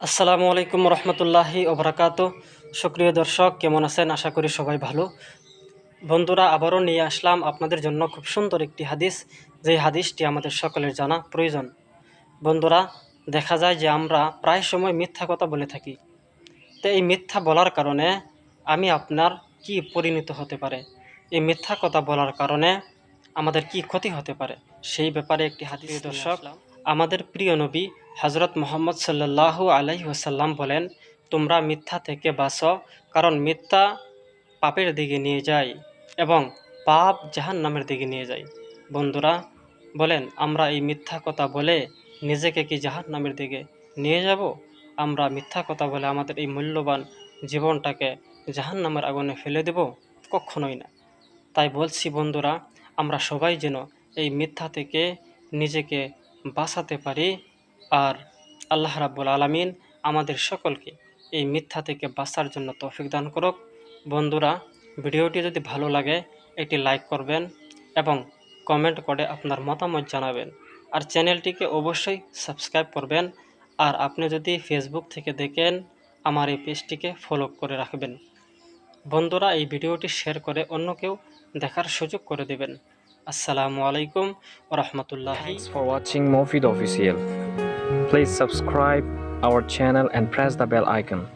আসসালামু আলাইকুম রহমতুল্লাহি ওবরাকাত। সক্রিয় দর্শক কেমন আছেন? আশা করি সবাই ভালো। বন্ধুরা আবারও নিয়ে আসলাম আপনাদের জন্য খুব সুন্দর একটি হাদিস। যেই হাদিসটি আমাদের সকলের জানা প্রয়োজন। বন্ধুরা দেখা যায় যে আমরা প্রায় সময় মিথ্যা কথা বলে থাকি। তো এই মিথ্যা বলার কারণে আমি আপনার কি পরিণত হতে পারে? এই মিথ্যা কথা বলার কারণে আমাদের কি ক্ষতি হতে পারে? সেই ব্যাপারে একটি হাদিস দর্শক আমাদের প্রিয় নবী হজরত মোহাম্মদ সাল্লাল্লাহু আলাইহি ওয়াসাল্লাম বলেন, তোমরা মিথ্যা থেকে বাঁচো, কারণ মিথ্যা পাপের দিকে নিয়ে যায় এবং পাপ জাহান নামের দিকে নিয়ে যায়। বন্ধুরা, বলেন, আমরা এই মিথ্যা কথা বলে নিজেকে কি জাহান নামের দিকে নিয়ে যাব? আমরা মিথ্যা কথা বলে আমাদের এই মূল্যবান জীবনটাকে জাহান নামের আগুনে ফেলে দেব? কখনোই না। তাই বলছি, বন্ধুরা, আমরা সবাই যেন এই মিথ্যা থেকে নিজেকে বাঁচাতে পারি আর আল্লাহ রাব্বুল আলামিন আমাদের সকলকে এই মিথ্যা থেকে বাঁচার জন্য তৌফিক দান করুক। বন্ধুরা, ভিডিওটি যদি ভালো লাগে একটি লাইক করবেন এবং কমেন্ট করে আপনার মতামত জানাবেন। আর চ্যানেলটিকে অবশ্যই সাবস্ক্রাইব করবেন। আর আপনি যদি ফেসবুক থেকে দেখেন, আমার এই পেজটিকে ফলো করে রাখবেন। বন্ধুরা, এই ভিডিওটি শেয়ার করে অন্য কেউ দেখার সুযোগ করে দেবেন। আসসালামু আলাইকুম রহমতুল্লাহি। For watching Mofid Official. Please subscribe our channel and press the bell icon.